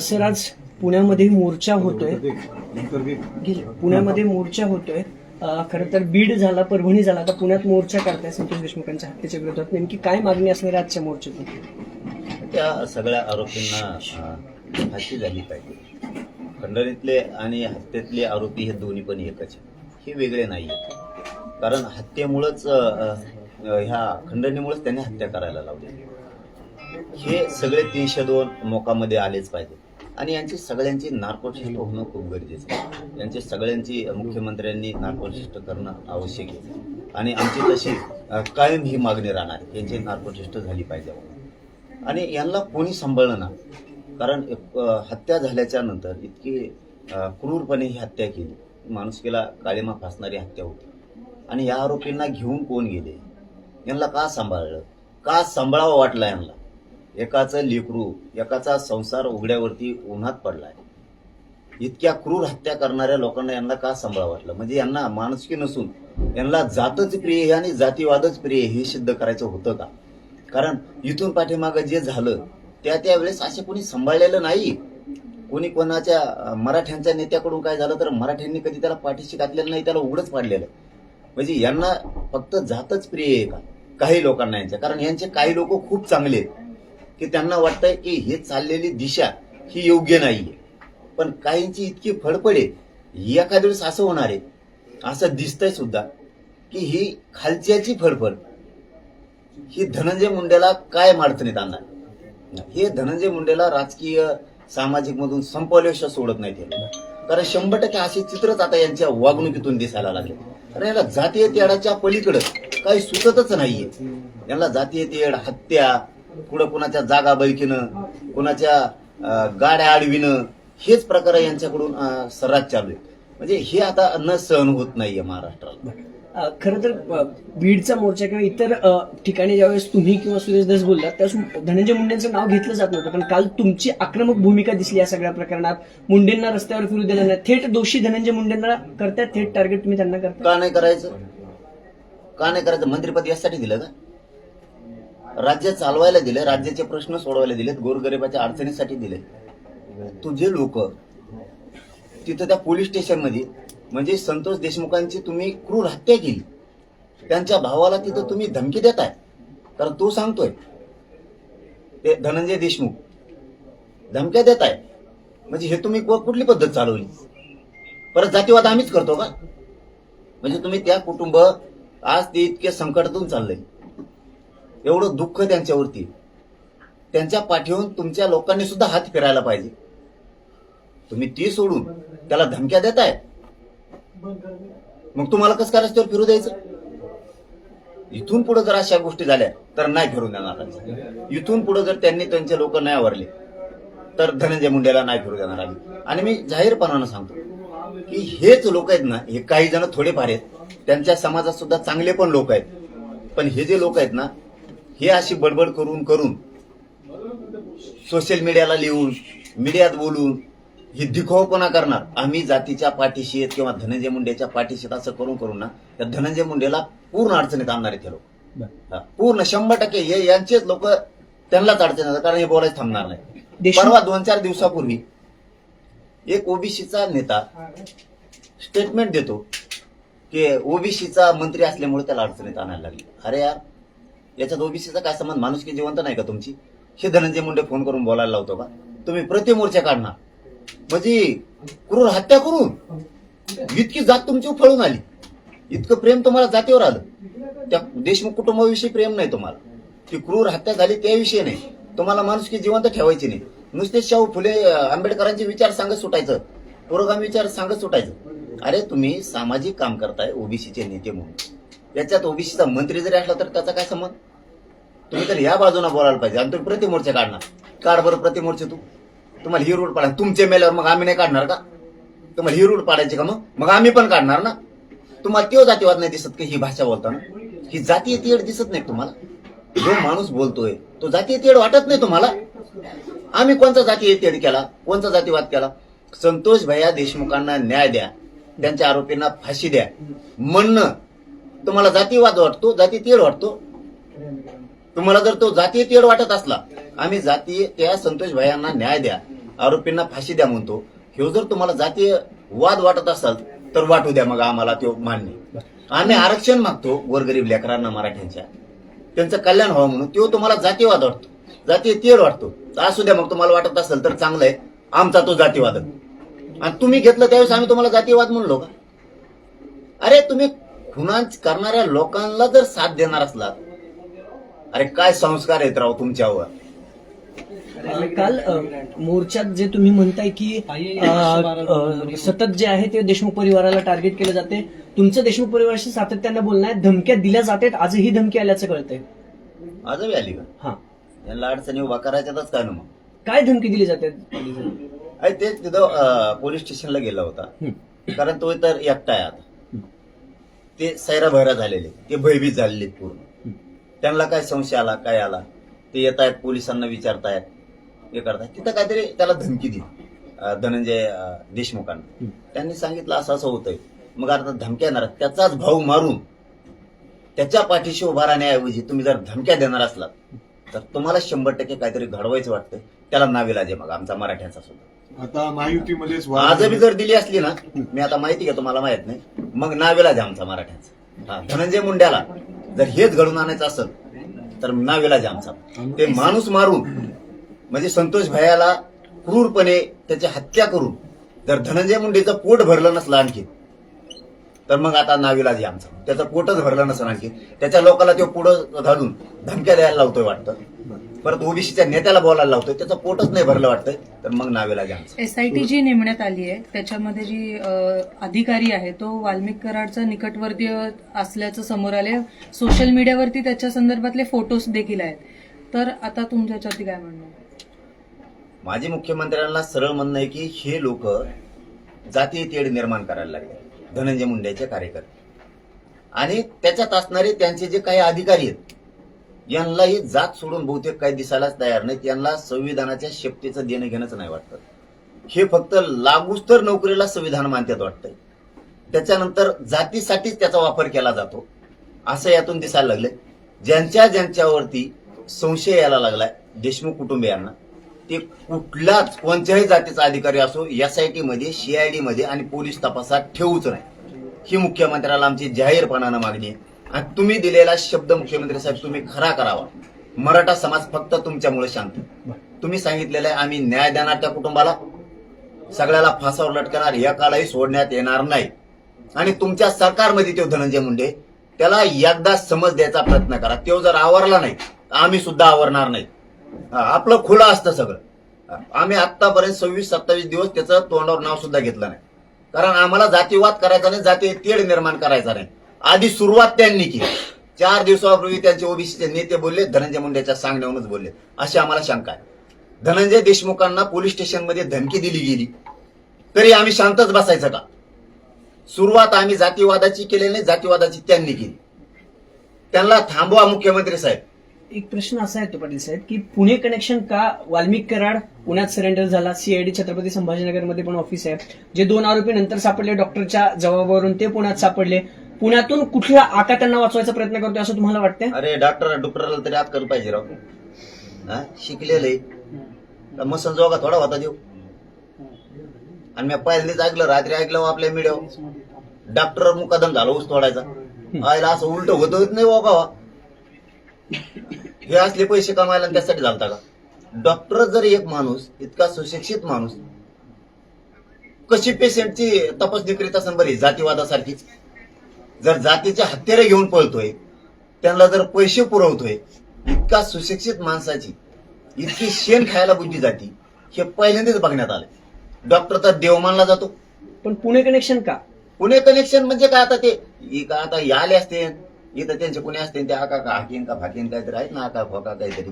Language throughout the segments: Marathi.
सर आज पुण्यामध्ये मोर्चा होतोय. गेले. पुण्यामध्ये मोर्चा होतोय. खरं तर बीड झाला परभणी झाला आता पुण्यात मोर्चा करताय संतोष देशमुखांच्या हत्येच्या विरोधात. नेमकी काय मागणी असणार आहे आजच्या मोर्चातून? त्या सगळ्या आरोपींना फाशी झाली पाहिजे. खंडणीतले आणि हत्येतले आरोपी हे दोन्ही पण एकच हे वेगळे नाही आहेत कारण हत्येमुळंच ह्या खंडणीमुळेच त्यांनी हत्या करायला लावली हे सगळे तीनशे दोन मोकामध्ये आलेच पाहिजे आणि यांची सगळ्यांची नार्कोशिष्ट होणं खूप गरजेचं आहे. यांची सगळ्यांची मुख्यमंत्र्यांनी नार्कोशिष्ट करणं आवश्यक आहे. आणि आमची तशी कायम ही मागणी राहणार यांची नार्कोशिष्ट झाली पाहिजे आणि यांना कोणी सांभाळलं ना कारण हत्या झाल्याच्यानंतर इतकी क्रूरपणे ही हत्या केली. माणुसकीला काळीमा फासणारी हत्या होती. आणि या आरोपींना घेऊन कोण गेले? यांना का सांभाळलं? का सांभाळावं वाटलं यांना? एकाचं लेकरू एकाचा संसार उघड्यावरती उन्हात पडलाय. इतक्या क्रूर हत्या करणाऱ्या लोकांना यांना का सांभाळावं वाटलं? म्हणजे यांना माणुसकी नसून यांना जातच प्रिय आहे आणि जातीवादच प्रिय आहे हे सिद्ध करायचं होतं का? कारण इथून पाठीमागं जे झालं त्या त्यावेळेस असे कोणी सांभाळलेलं नाही. कोणी कोणाच्या मराठ्यांच्या नेत्याकडून काय झालं तर मराठ्यांनी कधी त्याला पाठीशी घातलेलं नाही त्याला उघडच पाडलेलं. म्हणजे यांना फक्त जातच प्रिय आहे का? काही लोकांना यांच्या. कारण यांचे काही लोक खूप चांगले आहेत. की त्यांना वाटतंय की हे चाललेली दिशा ही योग्य नाहीये. पण काहींची इतकी फडफड आहे एखाद्या वेळेस असं होणार आहे असं दिसतंय सुद्धा की ही खालच्याची फडफड ही धनंजय मुंडेला काय अडचणीत आणणार हे धनंजय मुंडेला राजकीय सामाजिक मधून संपवल्याशिवाय सोडत नाही ते कारण शंभर टक्के असे चित्रच आता यांच्या वागणुकीतून दिसायला लागले. कारण याला जातीय तेडाच्या पलीकडं काही सुचतच नाहीये. याला जातीय तेड हत्या पुढं कुणाच्या जागा बैकीनं कुणाच्या गाड्या आडविणं हेच प्रकार यांच्याकडून सर्रास चालू आहे. म्हणजे हे आता न सहन होत नाहीये महाराष्ट्राला. खरं तर बीडचा मोर्चा किंवा इतर ठिकाणी ज्यावेळेस तुम्ही किंवा सुरेश दास बोललात त्यावेळेस धनंजय मुंडेंचं नाव घेतलं जात नव्हतं पण काल तुमची आक्रमक भूमिका दिसली या सगळ्या प्रकरणात. मुंडेंना रस्त्यावर फिरू दिलं नाही. थेट दोषी धनंजय मुंडेंना करताय थेट टार्गेट तुम्ही त्यांना करता का नाही करायचं? का नाही करायचं? मंत्रिपद यासाठी दिलं का? राज्य चालवायला दिले राज्याचे प्रश्न सोडवायला दिलेत गोरगरिबाच्या अडचणीसाठी दिले. तुझे लोक तिथं त्या पोलीस स्टेशनमध्ये म्हणजे संतोष देशमुखांची तुम्ही क्रूर हत्या केली त्यांच्या भावाला तिथं तुम्ही धमकी देताय कारण तो सांगतोय ते धनंजय देशमुख धमक्या देताय. म्हणजे हे तुम्ही कुठली पद्धत चालवली? परत जातीवाद आम्हीच करतो का? म्हणजे तुम्ही त्या कुटुंब आज ते इतके संकटातून चाललंय. एवढं दुःख त्यांच्यावरती. त्यांच्या पाठीहून तुमच्या लोकांनी सुद्धा हात फिरायला पाहिजे. तुम्ही ती सोडून त्याला धमक्या देताय? मग तुम्हाला कसं काय रस्त्यावर फिरू द्यायचं? इथून पुढे जर अशा गोष्टी झाल्या तर नाही फिरून देणार इथून पुढे जर त्यांनी त्यांचे लोक नाही आवरले तर धनंजय मुंडेला नाही फिरू देणार आम्ही. आणि मी जाहीरपणानं सांगतो की हेच लोक आहेत ना हे काही जण थोडेफार आहेत. त्यांच्या समाजात सुद्धा चांगले पण लोक आहेत. पण हे जे लोक आहेत ना हे अशी बडबड करून करून सोशल मीडियाला लिहून मीडियात बोलून ही दिखावपणा करणार. आम्ही जातीच्या पाठीशी आहेत किंवा धनंजय मुंडेच्या पाठीशी असं करून करून ना त्या धनंजय मुंडेला पूर्ण अडचणीत आणणार आहेत लोक. पूर्ण शंभर टक्के हे यांचेच लोक त्यांनाच अडचण येतात कारण हे बोलायचं थांबणार नाही. परवा दोन चार दिवसापूर्वी एक ओबीसीचा नेता स्टेटमेंट देतो की ओबीसीचा मंत्री असल्यामुळे त्याला अडचणीत आणायला लागली. अरे यार याच्यात ओबीसीचा काय संबंध? माणुसकी जिवंत नाही का तुमची? हे धनंजय मुंडे फोन करून बोलायला लावतो का? तुम्ही प्रतिमोर्चा काढणार. म्हणजे क्रूर हत्या करून इतकी जात तुमची उफळून आली. इतकं प्रेम तुम्हाला जातीवर आलं. त्या देशमुख कुटुंबाविषयी प्रेम नाही तुम्हाला. ती क्रूर हत्या झाली त्याविषयी नाही. तुम्हाला माणुसकी जिवंत ठेवायची नाही. नुसते शाहू फुले आंबेडकरांचे विचार सांगत सुटायचं. पुरोगामी विचार सांगत सुटायचं. अरे तुम्ही सामाजिक काम करताय ओबीसीचे नेते म्हणून. याच्यात ओबीसीचा मंत्री जरी असला तर त्याचा काय संबंध? तुम्ही तर या बाजूला बोलायला पाहिजे आणि तुम्ही प्रतिमोर्चा काढणार. काढ बरं प्रतिमोर्चा तू. तुम्हाला ही रूट पाडा. तुमचे मेल्यावर मग आम्ही नाही काढणार का? तुम्हाला ही रूट पाडायची का मग? मग आम्ही पण काढणार ना? तुम्हाला तो जातीवाद नाही दिसत की ही भाषा बोलताना? ही जातीय तेड दिसत नाही तुम्हाला. जो माणूस बोलतोय तो जातीय येतीड वाटत नाही तुम्हाला. आम्ही कोणता जातीय तेड केला? कोणता जातीवाद केला? संतोष भैया देशमुखांना न्याय द्या. त्यांच्या आरोपींना फाशी द्या. म्हणणं तुम्हाला जातीवाद वाटतो जाती तेढ वाटतो. तुम्हाला जर तो जातीय तेढ वाटत असला आम्ही जातीय त्या संतोष भायांना न्याय द्या आरोपींना फाशी द्या म्हणतो. हे जर तुम्हाला जातीय वाद वाटत असाल तर वाटू द्या मग आम्हाला तो मान्य. आम्ही आरक्षण मागतो गोरगरीब लेकरांना मराठ्यांच्या. त्यांचं कल्याण व्हावं म्हणून तो तुम्हाला जातीवाद वाटतो जातीय तेढ वाटतो. असू द्या मग तुम्हाला वाटत असेल तर चांगलं आहे आमचा तो जातीवाद. आणि तुम्ही घेतलं त्यावेळेस आम्ही तुम्हाला जातीवाद म्हणलो का? अरे तुम्ही खुना करणाऱ्या लोकांना जर साथ देणार असलात अरे काय संस्कार आहेत राव तुमच्यावर? काल मोर्चात जे तुम्ही म्हणताय की अ, सतत जे आहे ते देशमुख परिवाराला टार्गेट केलं जाते. तुमचं देशमुख परिवाराशी सातत्यानं बोलणं आहे धमक्या दिल्या जातात आजही धमकी आल्याचं कळतंय. आजही आली का? हा. यांना अडचणी उभा करायच्यातच काय ना मग? काय धमकी दिली जाते? अरे ते तिथं अं, पोलीस स्टेशनला गेला होता. कारण तो तर एकटा आहे आता. ते सैरा भैरा झालेले. ते भयभीत झालेले पूर्ण. त्यांना काय संशय आला काय आला? ते येत आहेत पोलिसांना विचारतायत हे करतायत तिथं काहीतरी त्याला धमकी दिली. धनंजय देशमुखांना. त्यांनी सांगितलं असं असं होतंय. मग आता धमक्या येणार त्याचाच भाऊ मारून त्याच्या पाठीशी उभा राहण्याऐवजी तुम्ही जर धमक्या देणार असलात तर तुम्हाला शंभर टक्के काहीतरी घडवायचं वाटतं त्याला नाविलाज आहे मग. आमचा मराठ्यांचा सुद्धा. आता महायुतीमध्येच आज बी जर दिली असली ना मी आता माहिती का तुम्हाला माहीत नाही. मग नावेलाज आहे आमचा मराठ्यांचा. हा, धनंजय मुंड्याला जर हेच घडून आणायचं असेल तर नावेलाज आहे आमचा. ते माणूस मारून म्हणजे संतोष भैयाला क्रूरपणे त्याची हत्या करून जर धनंजय मुंडेचं पोट भरलं नसलं आणखी तर मग आता नाविलाज आहे आमचा. त्याचं पोटच भरलं नसलं आणखी त्याच्या लोकांना तो पुढं घालून धमक्या द्यायला लावतोय वाटतं. परत ओबीसीच्या नेत्याला बोलायला लावतोय. त्याचं पोटच नाही भरलं वाटतंय तर मग नाविलाज आहे आमचा. एसआयटी जी नेमण्यात आली आहे. त्याच्यामध्ये जी अधिकारी आहे तो वाल्मिक कराडचा निकटवर्तीय असल्याचं समोर आले सोशल मीडियावरती त्याच्या संदर्भातले फोटोज देखील आहेत. तर आता तुमच्या याच्यावरती काय म्हणणं आहे? माजी मुख्यमंत्र्यांना सरळ म्हणणं आहे की हे लोक जातीय तेढ निर्माण करायला लागले. धनंजय मुंडेचे कार्यकर्ते. आणि त्याच्यात असणारे त्यांचे जे काही अधिकारी आहेत यांनाही जात सोडून बहुतेक काही दिसायलाच तयार नाहीत. यांना संविधानाच्या शेपटीचं देणं घेणंच नाही वाटतं. हे फक्त लागूच तर नोकरीला संविधान मानतात वाटतंय. त्याच्यानंतर जातीसाठीच त्याचा वापर केला जातो. असं यातून दिसायला लागले ज्यांच्या ज्यांच्यावरती संशय यायला लागलाय देशमुख कुटुंबियांना ते कुठलाच कोणत्याही जातीचा अधिकारी असो एसआयटी मध्ये सीआयडी मध्ये आणि पोलीस तपासात ठेवूच नाही. ही मुख्यमंत्र्याला आमची जाहीरपणानं मागणी आहे. आणि तुम्ही दिलेला शब्द मुख्यमंत्री साहेब तुम्ही खरा करावा. मराठा समाज फक्त तुमच्यामुळे शांत तुम्ही सांगितलेलं आहे आम्ही न्याय देणार त्या कुटुंबाला. सगळ्याला फासावर लटकणार एकालाही सोडण्यात येणार नाही. आणि तुमच्या सरकारमध्ये तो धनंजय मुंडे त्याला एकदा समज द्यायचा प्रयत्न करा. तो जर आवरला नाही आम्ही सुद्धा आवरणार नाही. आपलं खुलं असतं सगळं. आम्ही आतापर्यंत सव्वीस सत्तावीस दिवस त्याचं तोंडावर नाव सुद्धा घेतलं नाही. कारण आम्हाला जातीवाद करायचा नाही जाती तेढ निर्माण करायचा नाही. आधी सुरुवात त्यांनी केली. चार दिवसापूर्वी त्यांचे ओबीसीचे नेते बोलले धनंजय मुंडेच्या सांगण्यावरूनच बोलले. अशी आम्हाला शंका आहे. धनंजय देशमुखांना पोलीस स्टेशनमध्ये धमकी दिली गेली. तरी आम्ही शांतच बसायचं का? सुरुवात आम्ही जातीवादाची केली नाही जातीवादाची त्यांनी केली. त्यांना थांबवा मुख्यमंत्री साहेब. एक प्रश्न असा आहे तो पाटील साहेब की पुणे कनेक्शन का वाल्मिक कराड पुण्यात सरेंडर झाला? सीआयडी छत्रपती संभाजीनगरमध्ये पण ऑफिस आहे. जे दोन आरोपी नंतर सापडले डॉक्टरच्या जबाबावरून ते पुण्यात सापडले. पुण्यातून कुठला आका त्यांना वाचवायचा प्रयत्न करतोय असं तुम्हाला वाटतंय? अरे डॉक्टर डॉक्टरला तरी अक्कल पाहिजे राव. हा? शिकलेलं. मग संजोगा थोडा होता देऊ? आणि मी पहिल्यांदाच ऐकलं रात्री ऐकलं हो आपल्या मीडिया डॉक्टर मुकादम झाला ऊस तोडायचा. आयला असं उलट होत नाही हो बाबा हे असले पैसे कमायला आणि त्यासाठी झालता का? डॉक्टर जर एक माणूस इतका सुशिक्षित माणूस कशी पेशंटची तपासणी करीत असेल बरी? जातीवादासारखीच. जर जातीच्या हत्यारे घेऊन पळतोय त्यांना जर पैसे पुरवतोय इतका सुशिक्षित माणसाची इतकी शेण खायला बुद्धी जाती हे पहिल्यांदाच बघण्यात आले डॉक्टर तर देव मानला जातो. पण पुणे कनेक्शन का? पुणे कनेक्शन म्हणजे काय आता ते? आता आले असते. इथं त्यांचे कोणी असते ते आका का हाकीन का फाकीन काहीतरी आहेत ना आका फोका काहीतरी.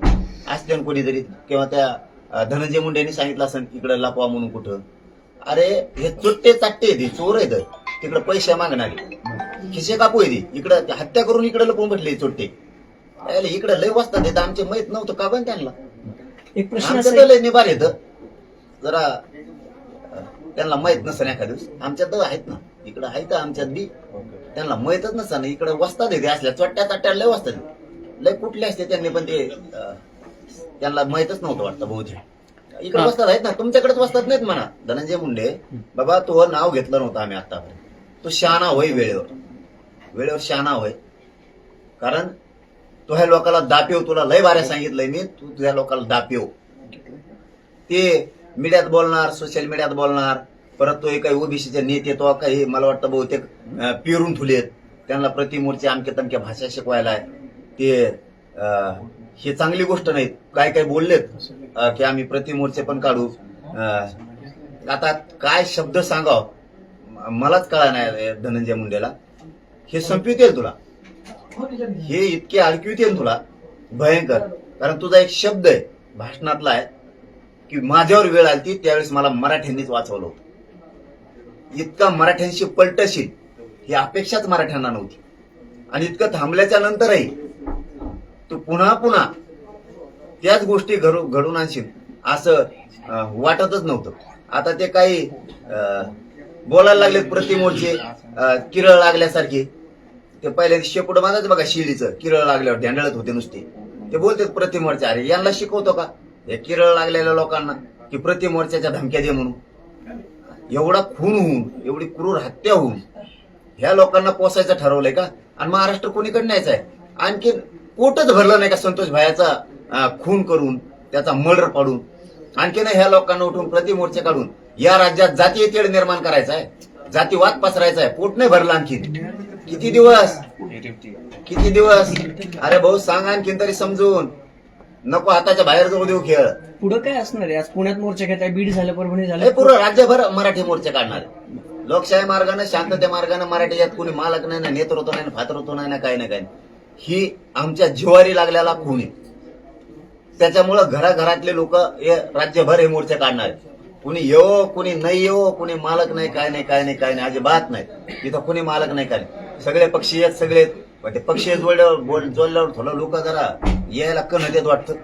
असते कोणीतरी किंवा त्या धनंजय मुंडेंनी सांगितलं असेल इकडे लपवा म्हणून कुठं. अरे हे चुट्टे चाट्टे आहेत हे, चोर आहेत. तिकडे पैसे मागणारे. खिसे कापू आहे इकडं हत्या करून इकडे लपून भेटले चोट्टे. अरे इकडे लय वाजतात येतं आमचे माहीत नव्हतं. का पण त्यांना? एक प्रश्न असा आहे. लय निभार येतं जरा त्यांना माहीत नसेल एखाद्या दिवस आमच्यात आहेत ना. इकडं आहेत आमच्यात बी? त्यांना माहितच नसतं ना इकडे वस्तात येते असल्या चोट्ट्या चाट्ट्या लय वाजतात लय कुठले असते त्यांनी पण ते त्यांना माहितच नव्हतं वाटतं बहुतेक. इकडे. बसतात आहेत ना तुमच्याकडेच बसतात नाहीत म्हणा. धनंजय मुंडे बाबा तो नाव घेतलं नव्हतं आम्ही आतापर्यंत. तो शहाणा होय वेळेवर. वेळेवर शहाणा होय. कारण तो ह्या लोकांना दापेव तुला लय बाऱ्या सांगितलंय मी तू तुझ्या लोकांना दापेव. ते मीडियात बोलणार सोशल मीडियात बोलणार परत तो काही ओबीसीचे नेते तो काही मला वाटतं बहुतेक पेरून ठुलेत. त्यांना प्रतिमूर्ती अमक्या तमक्या भाषा शिकवायला ते हे चांगली गोष्ट नाही काय काय बोललेत की आम्ही प्रतिमूर्चे पण काढू. आता काय शब्द सांगाव? मलाच कळा नाही धनंजय मुंडेला. हे संपवितेल तुला. हे इतके अडकवितेल तुला. भयंकर. कारण तुझा एक शब्द आहे भाषणातला आहे की माझ्यावर वेळ आली ती त्यावेळेस मला मराठ्यांनीच वाचवलं होतं. इतका मराठ्यांशी पलटशील ही अपेक्षाच मराठ्यांना नव्हती. आणि इतकं थांबल्याच्या नंतरही तू पुन्हा पुन्हा त्याच गोष्टी घडू घडून आणशील असं वाटतच नव्हतं. आता ते काही बोलायला लागलेत प्रतिमोर्चे किरळ लागल्यासारखे. ते पहिले शेपूट बांधायचं बघा शिडीचं किरळ लागल्यावर ढेंडळत होते नुसते. ते बोलतात प्रतिमोर्चा अरे यांना शिकवतो का? हे किरळ लागलेल्या लोकांना की प्रतिमोर्चाच्या धमक्या दे म्हणून. एवढा खून होऊन एवढी क्रूर हत्या होऊन ह्या लोकांना पोसायचं ठरवलंय का? आणि महाराष्ट्र कोणीकडे न्यायचं आहे? आणखी पोटच भरलं नाही का संतोष भायाचा खून करून त्याचा मर्डर पाडून? आणखीन ह्या लोकांना उठून प्रतिमोर्चे काढून या राज्यात जातीय तेढ निर्माण करायचा आहे? जातीवाद पसरायचा आहे? पोट नाही भरलं आणखीन किती दिवस? किती दिवस? अरे भाऊ सांग आणखीन तरी समजून. नको हाताच्या बाहेर जाऊ देऊ खेळ पुढं काय असणार आहे आज पुण्यात मोर्चा घेताय बीड झालं परभणी हे झालं पूर्ण राज्यभर मराठी मोर्चे काढणार आहे. लोकशाही मार्गाने शांतते मार्गाने मराठी यात कोणी मालक नाही ना नेतृत्व नाही ना फातृत्व नाही ना काही ना काही नाही. ही आमच्या जिवारी लागलेला खून आहे त्याच्यामुळं घराघरातले लोक हे राज्यभर हे मोर्चे काढणार आहे. कुणी येवो कुणी नाही येवो कुणी मालक नाही काय नाही काय नाही काय नाही अजिबात नाही इथं कुणी मालक नाही काय नाही. सगळे पक्षी आहेत सगळे आहेत. पण ते पक्षी जोडल्यावर बोल जोडल्यावर थोडं लोक जरा यायला कण देत वाटतं.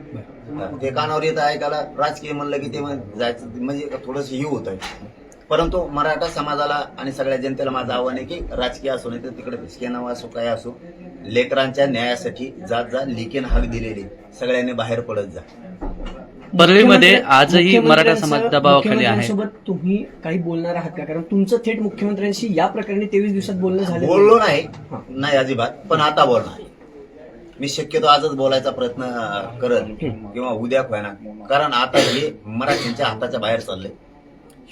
ते कानावर येतं ऐकायला राजकीय म्हणलं की ते जायचं म्हणजे थोडंसं हे होत आहे परंतु मराठा समाजाला आणि सगळ्या जनतेला माझं आव्हान आहे की राजकीय असो नाही तर तिकडे भिसके नाव असो काय असो लेकरांच्या न्यायासाठी जात जा लिकेन हाक दिलेली. सगळ्यांनी बाहेर पडत जा. परळीमध्ये आजही मराठा समाज दबावाखाली आहे. मुख्यमंत्र्यांसोबत तुम्ही काही बोलणार आहात का? कारण तुमचं थेट मुख्यमंत्र्यांशी या प्रकरणी तेवीस दिवसात बोलणं झालं बोललो नाही. नाही अजिबात. पण आता बोलणार. मी शक्यतो आजच बोलायचा प्रयत्न करत किंवा उद्या होईना. कारण आता हे मराठ्यांच्या हाताच्या बाहेर चाललंय.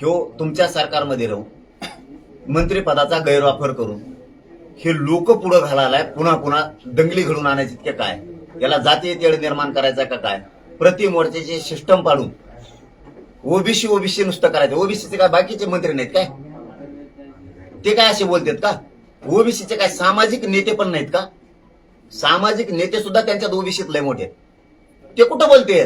ह्यो तुमच्या सरकारमध्ये राहून मंत्रिपदाचा गैरवापर करून हे लोक पुढे घालायलाय. पुन्हा पुन्हा दंगली घडून आणायचे इतके काय? याला जातीय तेढ निर्माण करायचा का काय? प्रति मोर्चाचे सिस्टम पाडून. ओबीसी ओबीसी नुसतं करायचं. ओबीसीचे काय बाकीचे मंत्री नाहीत काय? ते काय असे बोलतात का? ओबीसीचे काय सामाजिक नेते पण नाहीत का? सामाजिक नेते सुद्धा त्यांच्यात ओबीसीत लय मोठे ते कुठं बोलते?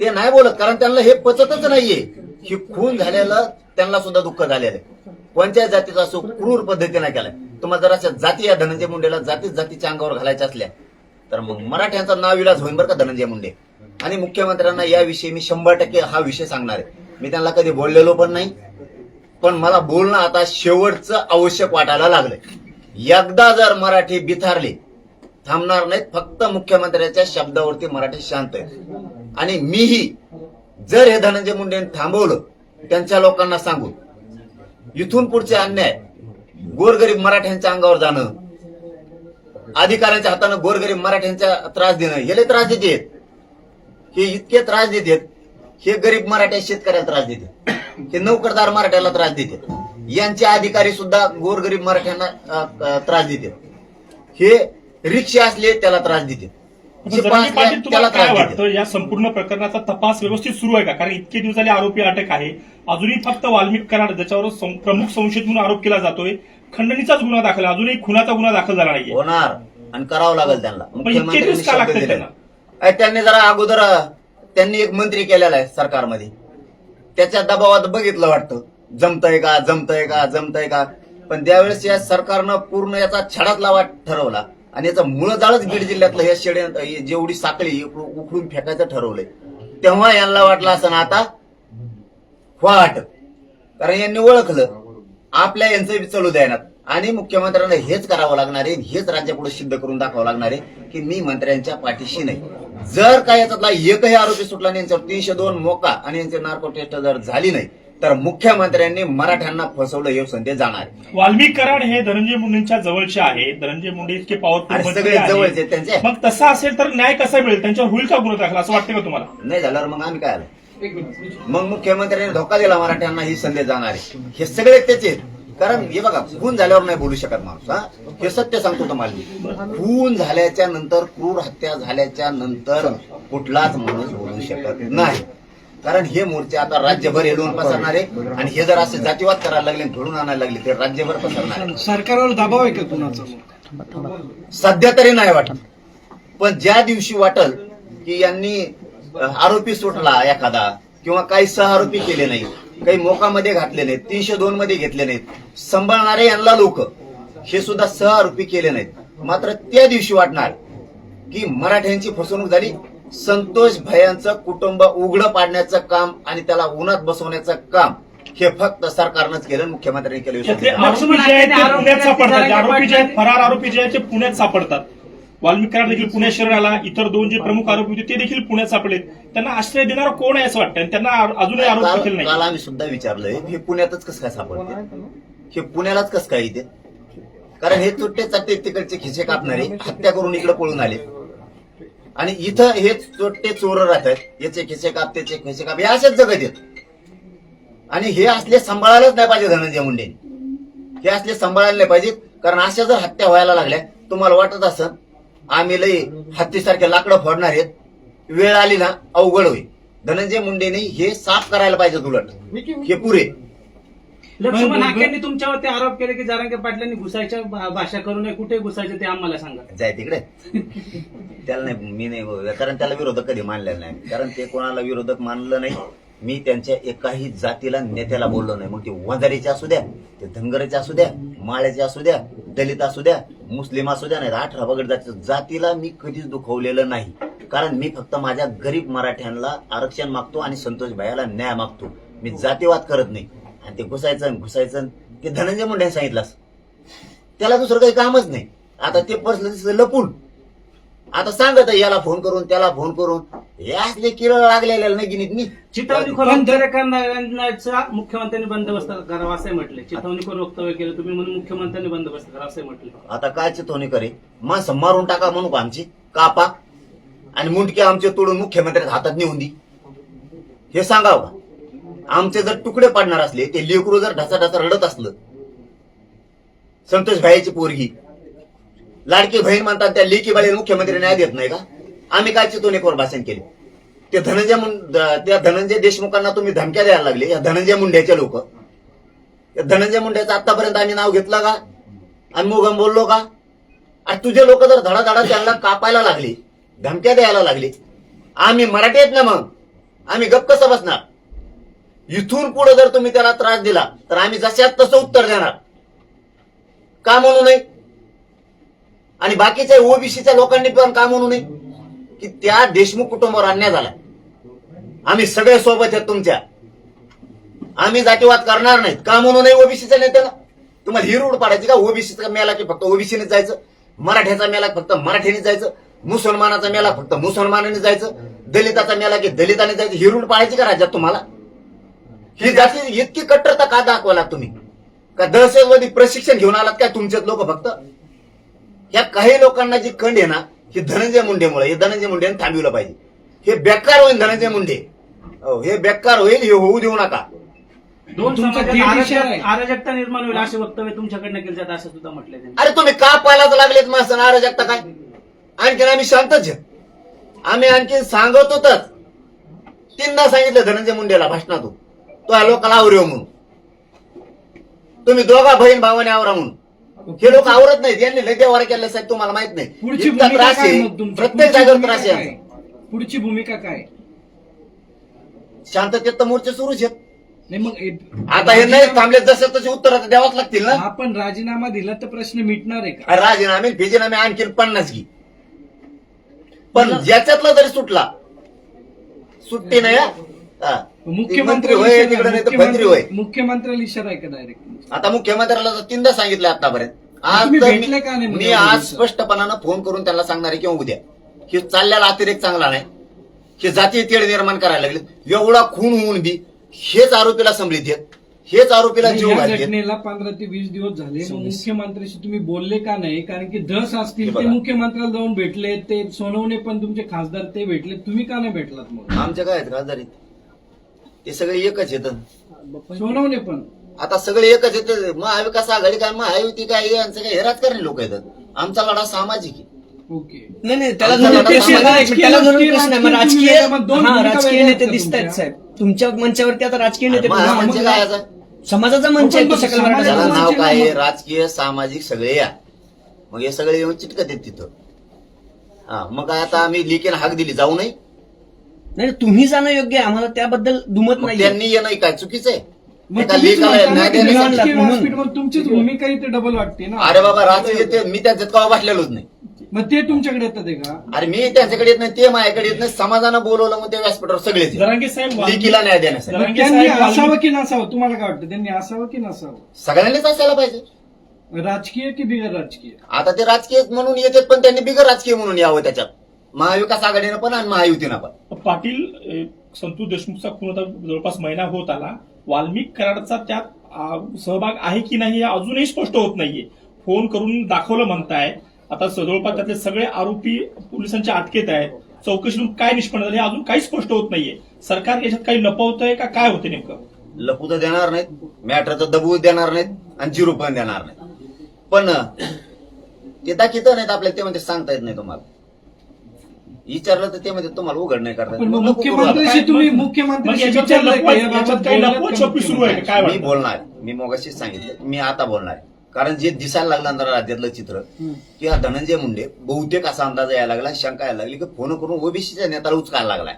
ते नाही बोलत कारण त्यांना हे पचतच नाहीये. की खून झालेलं त्यांना सुद्धा दुःख झालेलं आहे. कोणत्या जातीचा असो क्रूर पद्धतीने केलाय. तुम्हाला जर अशा जाती या धनंजय मुंडेला जातीच जातीच्या अंगावर घालायच्या असल्या तर मग मराठ्यांचा नाव इलाज होईल बरं का धनंजय मुंडे. आणि मुख्यमंत्र्यांना याविषयी मी शंभर टक्के हा विषय सांगणार आहे. मी त्यांना कधी बोललेलो पण नाही पण मला बोलणं आता शेवटचं आवश्यक वाटायला लागलंय. एकदा जर मराठी बिथारली थांबणार नाहीत फक्त मुख्यमंत्र्याच्या शब्दावरती मराठी शांत आहे आणि मीही जर हे धनंजय मुंडे थांबवलं त्यांच्या लोकांना सांगून इथून पुढचे अन्याय गोरगरीब मराठ्यांच्या अंगावर जाणं अधिकाऱ्यांच्या हातानं गोरगरीब मराठ्यांच्या त्रास देणं. याला त्रास देतात. हे इतके त्रास देतात. हे गरीब मराठ्या शेतकऱ्याला त्रास देतात. हे नोकरदार मराठ्याला त्रास देतात. यांचे अधिकारी सुद्धा गोरगरीब मराठ्यांना त्रास देतात. हे रिक्षा असले त्याला त्रास तुम्हाला त्याला त्रास वाटतं? या संपूर्ण प्रकरणाचा तपास व्यवस्थित सुरू आहे का? कारण इतके दिवस झाले आरोपी अटक आहे. अजूनही फक्त वाल्मिक कराड ज्याच्यावर प्रमुख संशयित म्हणून आरोप केला जातोय. खंडणीचाच गुन्हा दाखल आहे. अजूनही खुनाचा गुन्हा दाखल झाला नाहीये. होणार. आणि करावं लागेल त्यांना. इतके दिवस का शब्द लागतात दिलेला. त्यांना? अरे त्यांनी जरा अगोदर अ, त्यांनी एक मंत्री केलेला आहे सरकारमध्ये. त्याच्या दबावात बघितलं वाटतं. जमतंय का जमतंय का जमतंय का? पण त्यावेळेस या सरकारनं पूर्ण याचा छडाच लावा ठरवला. आणि याचं मुळ जाळच बीड जिल्ह्यातलं हे शेडे हे जेवढी साखळी उकळून फेकायचं ठरवलंय. तेव्हा यांना वाटलं असं ना आता वाट. कारण यांनी ओळखलं. आपल्या यांचं चालू द्यायनात आणि मुख्यमंत्र्यांना हेच करावं लागणार आहे हेच राज्यापुढे सिद्ध करून दाखवावं लागणार आहे की मी मंत्र्यांच्या पाठीशी नाही. जर का याच्यातला एकही आरोपी सुटला नाही यांच्यावर तीनशे दोन मोका आणि यांची नार्को टेस्ट जर झाली नाही तर मुख्यमंत्र्यांनी मराठ्यांना फसवलं हे संदेश जाणार. वाल्मिक कराड हे धनंजय मुंडेंच्या जवळचे आहे. धनंजय मुंडे इतके पॉवरफुल सगळे जवळचे त्यांचे. मग तसं असेल तर न्याय कसा मिळेल? त्यांच्यावर होईल का गुन्हा दाखल? असं वाटतं का तुम्हाला? नाही झाल्यावर मग आम्ही काय आलो? मग मुख्यमंत्र्यांनी धोका दिला मराठ्यांना ही संदेश जाणार आहे. हे सगळे त्याचे. कारण हे बघा खून झाल्यावर नाही बोलू शकत माणूस हा? हे सत्य सांगतो तुम्हाला खून झाल्याच्यानंतर क्रूर हत्या झाल्याच्यानंतर कुठलाच माणूस बोलू शकत नाही. कारण हे मोर्चे आता राज्यभर येऊन पसरणार आहे. आणि हे जर असे जातीवाद करायला लागले घडून आणायला लागले ते राज्यभर पसरणार सरकारवर दबाव आहे का कुणाचा? सध्या तरी नाही वाटत. पण ज्या दिवशी वाटल की यांनी आरोपी सुटला एखादा किंवा काही सहआरोपी केले नाही काही मोकामध्ये घातले नाहीत तीनशे दोन मध्ये घेतले नाहीत सांभाळणारे यांना लोक हे सुद्धा सहआरोपी केले नाहीत. मात्र त्या दिवशी वाटणार की मराठ्यांची फसवणूक झाली. संतोष भयांचं कुटुंब उघडं पाडण्याचं काम आणि त्याला उन्हात बसवण्याचं काम हे फक्त सरकारनंच केलं मुख्यमंत्र्यांनी केलं. आरोपी आरोपी जे आहेत फरार आरोपी जे आहेत ते पुण्यात सापडतात. वाल्मिक कराड देखील पुणे शहराला इतर दोन जे प्रमुख आरोपी होते ते देखील पुण्यात सापडलेत. त्यांना आश्रय देणारा कोण आहे असं वाटतं आणि त्यांना अजूनही आरोप काल देखील काल नाही आम्ही सुद्धा विचारलंय हे पुण्यातच कसं काय सापडते? हे पुण्यालाच कसं काय इथे कारण हे चुट्टे चट्टे तिकडचे खिसे कापणारे हत्या करून इकडे पळून आले. आणि इथं हे चोट्टे चोर राहतात याचे खिसे काप त्याचे खिसे काप हे असेच जगत आहेत आणि हे असले सांभाळायलाच नाही पाहिजे धनंजय मुंडेंनी हे असले सांभाळायला नाही पाहिजे कारण अशा जर हत्या व्हायला लागल्या तुम्हाला वाटत असं आम्ही लई हत्तीसारखे लाकडं फोडणार आहेत. वेळ आली ना अवघड होईल. धनंजय मुंडेने हे साफ करायला पाहिजे उलट. हे पुरे. लक्ष्मण हाकेंनी तुमच्यावरती आरोप केले की जारांगे पाटलांनी घुसायच्या भाषा करू नये. कुठे घुसायचं ते आम्हाला सांगा. जाय तिकडे. त्याला नाही मी नाही. कारण त्याला विरोधक कधी मानलेला नाही. कारण ते कोणाला विरोधक मानलं नाही मी त्यांच्या एकाही जातीला नेत्याला बोललो नाही. मग ते वंजारीचे असू द्या ते धनगराचे असू द्या माळ्याचे असू द्या दलित असू द्या मुस्लिम असू द्या नाही अठरा वगैरे जाती जातीला मी कधीच दुखवलेलं नाही. कारण मी फक्त माझ्या गरीब मराठ्यांना आरक्षण मागतो आणि संतोष भायाला न्याय मागतो. मी जातीवाद करत नाही. आणि ते घुसायचं आणि घुसायचं आणि ते धनंजय मुंडे सांगितलं त्याला दुसरं काही कामच नाही. आता ते पर्सनल लपून. आता सांगत आहे, याला फोन करून त्याला फोन करून. हे असले किरळ लागलेले नाही गिनीत मी चिथावणीखोर वक्तव्य करणाऱ्यांचा मुख्यमंत्र्यांनी बंदोबस्त करावा असे म्हटले चिथावणीखोर वक्तव्य केलं तुम्ही म्हणून मुख्यमंत्र्यांनी बंदोबस्त करावा असे म्हटले आता काय चितवणी करे? माणसं मारून टाका म्हणू का आमची. कापा. आणि मुंडके आमचे तोडून मुख्यमंत्र्यांच्या हातात नेऊन दी. हे सांगावं का? आमचे जर तुकडे पडणार असले ते लेकरू जर ढसा ढसा रडत असलं संतोष भाईची पोरगी लाडकी बहीण म्हणतात त्या लेखी बाळी मुख्यमंत्री न्याय देत नाही का? आम्ही काय चितवणीकोर भाषण केले. ते धनंजय मुंड त्या धनंजय देशमुखांना तुम्ही धमक्या द्यायला लागले. या धनंजय मुंड्याचे लोक. या धनंजय मुंड्याचं आतापर्यंत आम्ही नाव घेतलं का? आणि मुगम बोललो का? आणि तुझे लोक जर धडाधडा त्यांना कापायला लागले धमक्या द्यायला लागले आम्ही मराठी आहेत ना मग? आम्ही गप्प कसं बसणार? इथून पुढे जर तुम्ही त्याला त्रास दिला तर आम्ही जशात तसं उत्तर देणार. का म्हणू नये? आणि बाकीच्या ओबीसीच्या लोकांनी पण का म्हणू नये? की त्या देशमुख कुटुंबावर अन्याय झाला आम्ही सगळे सोबत आहेत तुमच्या. आम्ही जातीवाद करणार नाहीत. का म्हणू नये ओबीसीच्या नेत्याला? तुम्हाला ही रोड पाडायची का? ओबीसीचा मेला की फक्त ओबीसीने जायचं? मराठ्याचा मेला फक्त मराठीने जायचं? मुसलमानाचा मेला फक्त मुसलमानाने जायचं? दलिताचा मेला की दलिताने जायचं? ही रूढ पाडायची का राज्यात तुम्हाला? ही जाती इतकी कट्टरता का दाखवला तुम्ही? का दहशतवादी प्रशिक्षण घेऊन आलात काय तुमचेच लोक फक्त? या काही लोकांना जी खंड आहे ना ही धनंजय मुंडेमुळे हे धनंजय मुंडेने थांबवलं पाहिजे. हे बेकार होईल धनंजय मुंडे. हो, हे बेकार होईल हे होऊ देऊ नका. दोन समाजात. अराजकता निर्माण होईल असे वक्तव्य तुमच्याकडनं केले जात असं सुद्धा म्हटलंय त्यांनी. अरे तुम्ही का पाहायलाच लागलेत माणसं? नाराज आता काय? आणखीन आम्ही शांतच. आम्ही आणखीन सांगत होतच तीनदा सांगितलं धनंजय मुंडेला भाषणातून. तो ह्या लोकांना आवरेव म्हणून. तुम्ही दोघा बहीण भावाने आवरा म्हणून. हे लोक आवरत नाहीत. यांनी लय देवारा केलं साहेब तुम्हाला माहीत नाही. पुढची इतका भूमिका त्रास काय आहे. मग तुमची? प्रत्येक पुढची जागेवर भूमिका त्रास आहे. काय? पुढची भूमिका काय? शांततेत तर मोर्चे सुरूच आहेत. नाही मग आता हे नाही थांबले जसे तसे उत्तर आता द्यावाच लागतील ना? आपण राजीनामा दिला तर प्रश्न मिटणार आहे का? राजीनामे फिजीनामे आणखीन पन्नास घे. पण ज्याच्यातला जरी सुटला सुट्टी नाही हा. हा. ती मंत्री होय तिकडे नाही तर मंत्री होय. मुख्यमंत्र्याला इशारा आहे का डायरेक्ट आता मुख्यमंत्र्याला तर तीनदा सांगितलं आतापर्यंत. आज तुम्ही तर भेटले का नाही मी- आज? स्पष्टपणानं फोन करून त्यांना सांगणार आहे किंवा उद्या. हे चाललेला अतिरेक चांगला नाही. हे जातीय तेढ निर्माण करायला लागले. एवढा खून होऊन बी हेच आरोपीला संभलित आहेत. हेच आरोपीला जीव या घालतात. घटनेला पंधरा ते वीस दिवस झाले. मग मुख्यमंत्र्यांशी तुम्ही बोलले का नाही? कारण की धस हे असतील बघा. ते मुख्यमंत्र्याला जाऊन भेटले ते सोनवणे पण तुमचे खासदार ते भेटले. तुम्ही का नाही भेटलात मग? आमच्या काय आहेत खासदार आहेत? ते सगळे एकच येत सोनवणे पण. आता सगळे एकच येत महाविकास आघाडी काय महायुती काय यांचं काय हे राजकारणी लोक येतात आमचा लढा सामाजिक आहे. ओके. नाही नाही त्याला आमचा धरून लढा प्रश्न समाज- नाही, पण त्याला धरून राजकीय- प्रश्न मग हा राजकीय नेते दिसत आहेत तुमच्या. साहेब. तुमच्या मंचावरती आता राजकीय नेते मग म्हणजे काय याचा? समाजाचा मंच आहे तो पण सकल समाजाचा मराठा त्याला समाज. नाव काय आहे? राजकीय सामाजिक सगळे या. मग हे सगळे येऊन चिटकत आहेत तिथं. हा मग आता आम्ही लिकेन हाक दिली जाऊ नाही नाही तुम्ही जाणं योग्य आहे. आम्हाला त्याबद्दल दुमत मग नाही त्यांनी येणं काय चुकीचं आहे. मग एका तुम्हीच लेखाला म्हणता ना न्याय की देण्यासाठी- आणलात राजकीय म्हणून. व्यासपीठावर तुमचीच भूमिका इथे डबल वाटते ना. अरे बाबा राजकीय ते मी त्यांच्यात कवा बसलेलोच नाही? मग ते तुमच्याकडे येतात आहे का? अरे मी त्यांच्याकडे येत नाही ते माझ्याकडे येत नाही. समाजानं बोलवलं मग ते व्यासपीठावर सगळेच. जरांगे साहेब लेकीला न्याय देण्यासाठी. मग जरांगे त्यांनी साहेब वाल्मिक- असावं की नसावं? तुम्हाला काय वाटतं? त्यांनी असावं की नसावं? सगळ्यांनीच असायला पाहिजे. राजकीय की बिगर राजकीय? आता ते राजकीय म्हणून येतात पण त्यांनी बिगर राजकीय म्हणून यावं त्याच्यात. महाविकास आघाडीनं पण आणि महायुतीनं पण. पाटील संतोष देशमुखचा खून आता जवळपास महिना होत आला. वाल्मिक कराडचा त्यात सहभाग आहे की नाही हे अजूनही स्पष्ट होत नाहीये. फोन करून दाखवलं म्हणताय. आता जवळपास त्यातले सगळे आरोपी पोलिसांच्या अटकेत आहेत. चौकशीतून काय निष्पन्न झालं हे अजून काहीच स्पष्ट होत नाहीये. सरकार याच्यात काही लपवतंय का काय होते नेमकं? लपू तर देणार नाहीत. मॅटर तर दबवू देणार नाहीत आणि झिरो पण देणार नाहीत. पण ते दाखित नाहीत आपल्याला ते म्हणते सांगता येत नाही तुम्हाला. विचारलं तर ते म्हणते तुम्हाला उघड नाही करता पण येत. मग मग नको करू मुख्यमंत्र्याशी आता. तुम्ही मग मुख्यमंत्र्याशी याच्यात काही विचारलंय का लपवाय- याबाबत याच्यात काही बोललात लपवत का छपी सुरू आहे का? काय मी वाटतं? बोलणार. मी मगाशीच सांगितलं. मी आता बोलणार. कारण जे दिसायला लागलं ना राज्यातलं चित्र की हा धनंजय मुंडे बहुतेक असा अंदाज यायला लागला शंका यायला लागली की फोन करून ओबीसीच्या नेत्याला उचकायला लागलाय.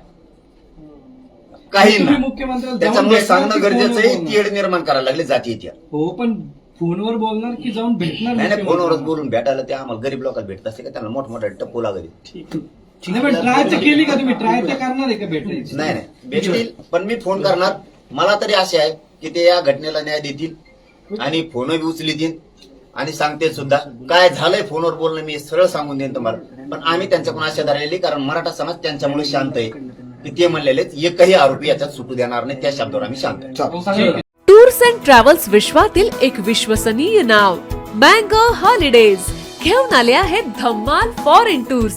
काही तुम्ही ना मुख्यमंत्र्याला जाऊन त्याच्यामुळे भेटणार सांगणं की गरजेचं फोनवर आहे बोलणार? तेढ निर्माण करायला लागले जातीयच्या हो पण फोनवर बोलणार की जाऊन भेटणार नाही नाही फोनवरच? बोलून भेटायला ते आम्हाला गरीब लोकांना भेटत असते का? त्यांना मोठमोठ्या टप्पू लागत नाही पण ट्राय तर केली का तुम्ही? ट्राय तर करणार आहे का भेटायची? नाही नाही. भेटतील पण मी फोन करणार. मला तरी असे आहे की ते या घटनेला न्याय देतील आणि फोन बी उचलीतील आणि सांगते सुद्धा. काय झालंय फोनवर बोलणं मी सरळ सांगून देईन तुम्हाला. पण आम्ही त्यांच्याकडून आशा धरलेली कारण मराठा समाज त्यांच्यामुळे शांत आहे. की ते म्हणलेले एकही आरोपी याच्यात सुटू देणार नाही त्या शब्दावर आम्ही शांत. टूर्स अँड ट्रॅव्हल्स विश्वातील एक विश्वसनीय नाव मँगो हॉलिडेज. घेऊन आले आहेत धम्माल फॉरेन टूर्स.